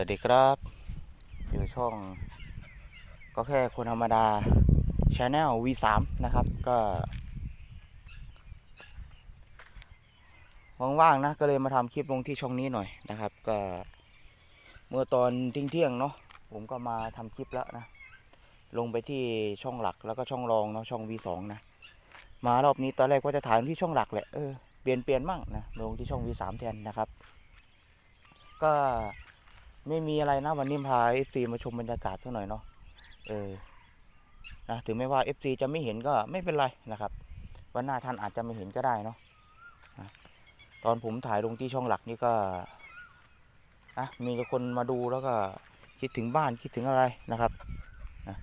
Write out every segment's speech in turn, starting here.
วัสดีครับ อยู่ช่อง ก็แค่คนธรรมดาช n แนล V3 นะครับ ก็ ว่างๆนะ ก็เลยมาทำคลิปลงที่ช่องนี้หน่อยนะครับ ก็เมื่อตอนเที่ยงๆเนาะผมก็มาทำคลิปแล้วนะ ลงไปที่ช่องหลักแล้วก็ช่องรองเนาะช่อง V2 นะ มารอบนี้ตอนแรกว่าจะถ่ายที่ช่องหลักแหละเออเปลี่ยนเปลี่ยนมั่งนะลงที่ช่อง V3 แทนนะครับ ก็ ไม่มีอะไรนะวันนี้พา FC มาชมบรรยากาศสักหน่อยเนาะเออนะถึงแม้ว่า FC จะไม่เห็นก็ไม่เป็นไรนะครับ วันหน้าท่านอาจจะไม่เห็นก็ได้เนาะนะตอนผมถ่ายลงที่ช่องหลักนี่ก็นะมีคนมาดูแล้วก็คิดถึงบ้านคิดถึงอะไรนะครับนะ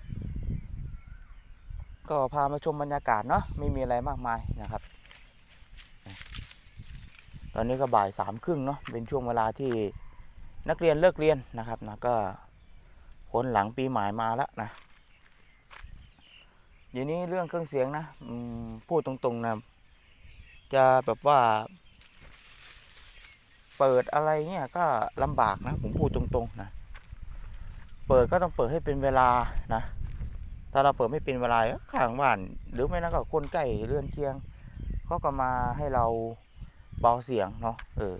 ก็พามาชมบรรยากาศเนาะไม่มีอะไรมากมายนะครับนะตอนนี้ก็บ่ายสามครึ่งเนาะเป็นช่วงเวลาที่ นักเรียนเลิกเรียนนะครับนะก็พ้นหลังปีใหม่มาแล้วนะเดี๋ยวนี้เรื่องเครื่องเสียงนะพูดตรงๆนะจะแบบว่า เปิดอะไรเนี่ยก็ลำบากนะ ผมพูดตรงๆนะเปิดก็ต้องเปิดให้เป็นเวลานะถ้าเราเปิดไม่เป็นเวลาก็ข้างบ้าน หรือไม่นั่นก็คนใกล้เรือนเคียงเขาก็มาให้เราเบาเสียงเนาะเออ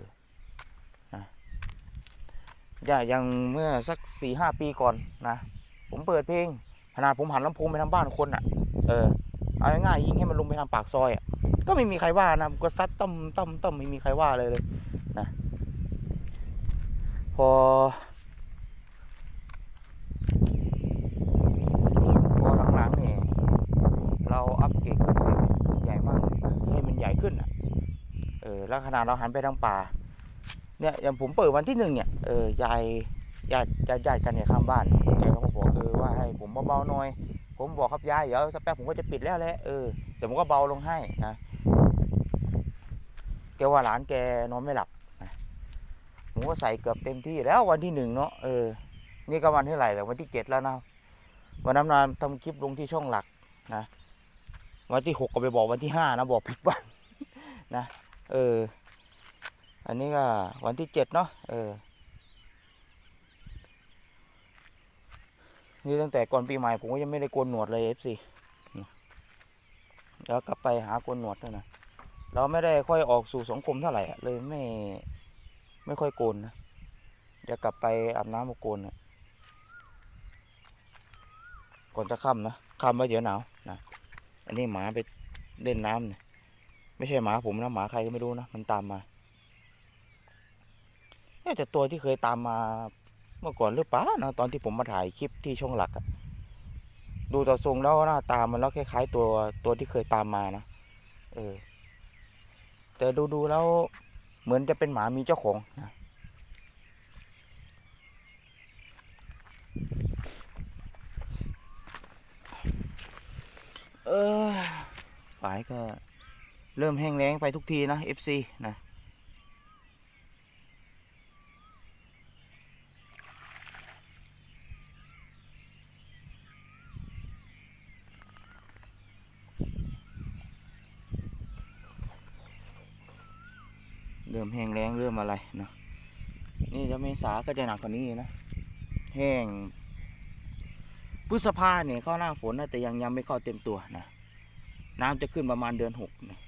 ย่าอย่างเมื่อสักสี่ห้าปีก่อนนะ ผมเปิดเพลงขนาดผมหันลำโพงไปทางบ้านคนอะ เออ เอาง่ายๆยิงให้มันลงไปทางปากซอยอะ ก็ไม่มีใครว่านะก็ซัดต้มต้มต้มไม่มีใครว่าเลยเลยนะ พอ พอหลังๆนี่เราอัปเกรดเครื่องเสียงใหญ่มากให้มันใหญ่ขึ้นอะ เออ แล้วขนาดเราหันไปทางป่า เนี่ยอย่างผมเปิดวันที่หนึ่งเนี่ย เออยายญาติญาติญาติกันเนี่ยข้างบ้านแกก็มาบอกเออว่าให้ผมเบาๆหน่อย ผมบอกครับยายเดี๋ยวสักแป๊บผมก็จะปิดแล้วแหละเออแต่ผมก็เบาลงให้นะแกว่าหลานแกนอนไม่หลับนะผมก็ใส่เกือบเต็มที่แล้ววันที่หนึ่งเนาะเออนี่ก็วันที่ไหร่แล้ววันที่เจ็ดแล้วนะวันนั้นมาทำคลิปลงที่ช่องหลักนะวันที่หกก็ไปบอกวันที่ห้านะบอกผิดวันนะเอออันนี้ก็วันที่เจ็ดเนาะเออ นี่ตั้งแต่ก่อนปีใหม่ผมก็ยังไม่ได้โกนหนวดเลยเอฟซีแล้วกลับไปหาโกนหนวดด้วยนะเราไม่ได้ค่อยออกสู่สังคมเท่าไหร่เลยไม่ไม่ค่อยโกนนะจะกลับไปอาบน้ำมาโกนนะก่อนจะค่ำนะค่ำแล้วเดี๋ยวหนาวนะอันนี้หมาไปเล่นน้ำเนี่ยไม่ใช่หมาผมนะหมาใครก็ไม่รู้นะมันตามมาน่าจะตัวที่เคยตามมา เมื่อก่อนหรือเปล่านะตอนที่ผมมาถ่ายคลิปที่ช่องหลักอะดูต่อทรงแล้วหน้าตามันแล้วคล้ายๆตัวตัวที่เคยตามมานะเออ แต่ดูดูๆแล้วเหมือนจะเป็นหมามีเจ้าของนะเออฝายก็เริ่มแห้งแล้งไปทุกทีนะ FC นะ ริ่มแห้งแล้งเริ่มอะไรเนาะนี่จะเมษาก็จะหนักกว่านี้นะแห้งพฤษภาเนี่ยเข้าหน้าฝนนะแต่ยังยังไม่เข้าเต็มตัวนะน้ำจะขึ้นประมาณเดือนหกนะ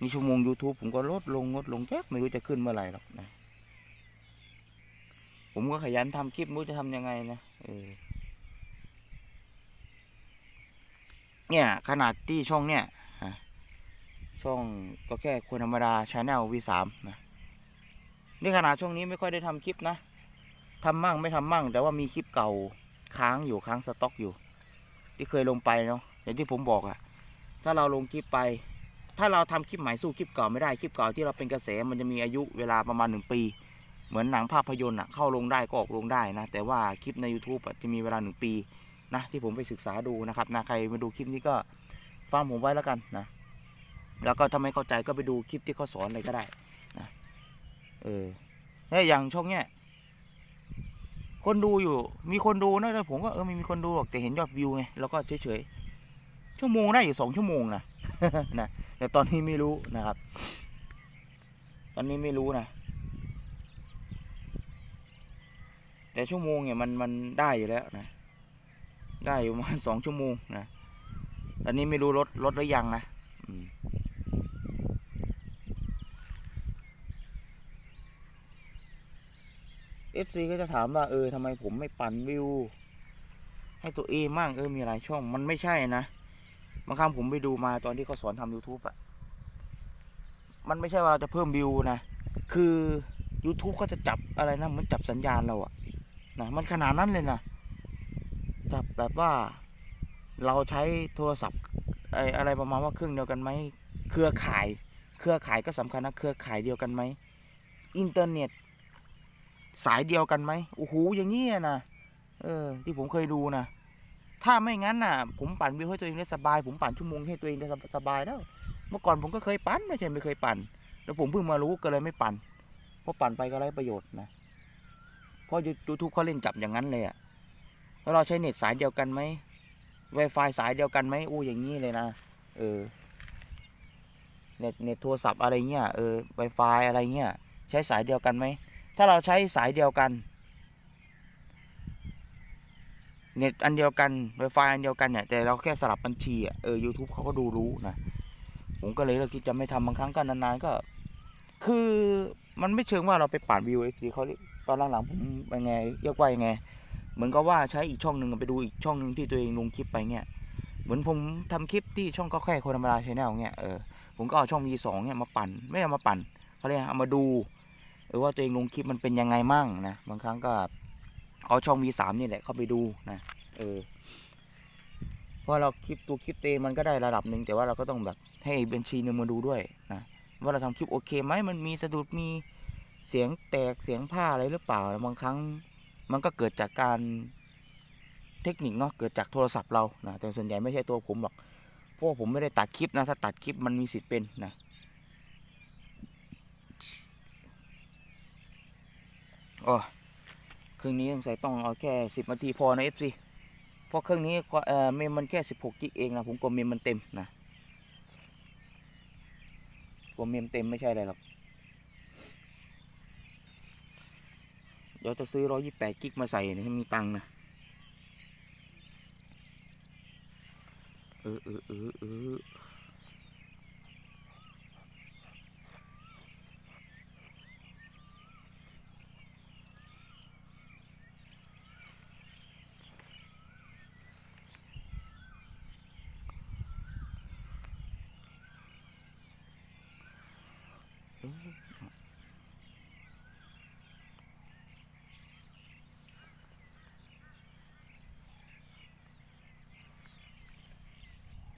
นี่ชั่วโมง YouTube ผมก็ลดลงลดลงแป๊บไม่รู้จะขึ้นเมื่อไหร่หรอกนะ ผมก็ขยันทำคลิปไม่รู้จะทำยังไงนะเออเนี่ย ขนาดที่ช่องเนี่ย ช่องก็แค่คนธรรมดาชาแนล V3 นะนี่ขนาดช่วงนี้ไม่ค่อยได้ทำคลิปนะทำมั่งไม่ทำมั่ง แต่ว่ามีคลิปเก่าค้างอยู่ค้างสต็อกอยู่ ที่เคยลงไปเนาะอย่างที่ผมบอกอะถ้าเราลงคลิปไป ถ้าเราทำคลิปใหม่สู้คลิปเก่าไม่ได้คลิปเก่าที่เราเป็นกระแสมันจะมีอายุเวลาประมาณหนึ่งปี เหมือนหนังภาพยนตร์อะเข้าลงได้ก็ออกลงได้นะ แต่ว่าคลิปใน YouTube อะจะมีเวลาหนึ่งปีนะที่ผมไปศึกษาดูนะครับนะใครมาดูคลิปนี้ก็ฟังผมไว้แล้วกันนะ แล้วก็ถ้าไม่เข้าใจก็ไปดูคลิปที่เขาสอนอะไรก็ได้นะเออเนี่ยอย่างช่องเนี้ยคนดูอยู่ มีคนดูนะแต่ผมก็เออไม่มีคนดูหรอกแต่เห็นยอดวิวไงแล้วก็เฉยๆชั่วโมงได้อยู่สองชั่วโมงนะนะแต่ตอนนี้ไม่รู้นะครับ ตอนนี้ไม่รู้นะแต่ชั่วโมงเนี่ยมันมันได้อยู่แล้วนะ ได้อยู่ประมาณสองชั่วโมงนะ ตอนนี้ไม่รู้ลดลดหรือยังนะอืม เอฟซีก็จะถามว่าเออทำไมผมไม่ปั่นวิว ให้ตัวเองมั่งเออมีหลายช่อง มันไม่ใช่นะบางครั้งผมไปดูมาตอนที่เขาสอนทำ YouTube อะมันไม่ใช่ว่าเราจะเพิ่มวิวนะ คือ YouTube ก็จะจับอะไรนะ มันจับสัญญาณเราอะนะ มันขนาดนั้นเลยนะ จับแบบว่าเราใช้โทรศัพท์ไออะไรประมาณว่าเครื่องเดียวกันไหม เครือข่าย เครือข่ายก็สำคัญนะ เครือข่ายเดียวกันไหม อินเทอร์เน็ต สายเดียวกันไหมโอ้โหอย่างนี้นะเออ ที่ผมเคยดูนะถ้าไม่งั้นน่ะ ผมปั่นวิวให้ตัวเองได้สบาย ผมปั่นชั่วโมงให้ตัวเองได้สบายแล้ว เมื่อก่อนผมก็เคยปั่นไม่ใช่ไม่เคยปั่น แล้วผมเพิ่งมารู้ก็เลยไม่ปั่นเพราะปั่นไปก็ไร้ประโยชน์นะเพราะยูทูบเขาเล่นจับอย่างนั้นเลยอะแล้วเราใช้เน็ตสายเดียวกันไหม Wi-Fi สายเดียวกันไหมโอ้อย่างนี้เลยนะเออเน็ตเน็ตโทรศัพท์อะไรเงี้ยเออ Wi-Fi อะไรเงี้ยใช้สายเดียวกันไหม ถ้าเราใช้สายเดียวกันเน็ตอันเดียวกัน Wi-Fi อันเดียวกันเนี่ยแต่เราแค่สลับบัญชีอะเออ YouTube เขาก็ดูรู้นะผมก็เลยเลือกที่จะไม่ทำบางครั้งก็นานๆก็ คือมันไม่เชิงว่าเราไปป่านวิวเอฟซีเขาตอนหลังๆผมยังไงเรียกว่ายังไง เหมือนกับว่าใช้อีกช่องหนึ่งไปดูอีกช่องหนึ่งที่ตัวเองลงคลิปไปเงี้ยเหมือนผมทำคลิปที่ช่องก็แค่คนธรรมดาชแนลเงี้ยเออผมก็เอาช่อง V2 เนี่ยมาปั่นไม่เอามาปั่นเขาเรียกเอามาดู เออว่าตัวเองลงคลิปมันเป็นยังไงมั่งนะบางครั้งก็เอาช่อง V3 นี่แหละเข้าไปดูนะเออเพราะเราคลิปตัวคลิปเตงมันก็ได้ระดับหนึ่งแต่ว่าเราก็ต้องแบบให้บัญชีนึงมาดูด้วยนะว่าเราทำคลิปโอเคไหมมันมีสะดุดมีเสียงแตกเสียงผ้าอะไรหรือเปล่าบางครั้งมันก็เกิดจากการเทคนิคเนาะเกิดจากโทรศัพท์เรานะแต่ส่วนใหญ่ไม่ใช่ตัวผมหรอกเพราะผมไม่ได้ตัดคลิปนะถ้าตัดคลิปมันมีสิทธิ์เป็นนะ โอ้เครื่องนี้สงสัยต้องเอาแค่สิบนาทีพอนะ FC เพราะเครื่องนี้เอ่อเมมมันแค่สิบหกกิกเองนะผมกลัวเมมมันเต็มนะกลัวเมมเต็มไม่ใช่อะไรหรอกเดี๋ยวจะซื้อร้อยยี่แปดกิกมาใส่นะให้มีตังค์นะเออเออเออเออ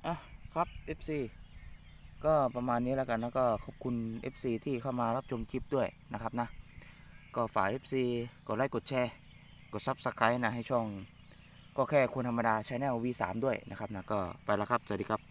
อะครับ FC ก็ประมาณนี้แล้วกันแล้วก็ขอบคุณ FC ที่เข้ามารับชมคลิปด้วยนะครับนะ ก็ฝาก FC กดไลค์กดแชร์ กด Subscribe นะให้ช่อง ก็แค่คนธรรมดาช n แนล V3 ด้วยนะครับนะก็ไปแล้วครับ สวัสดีครับ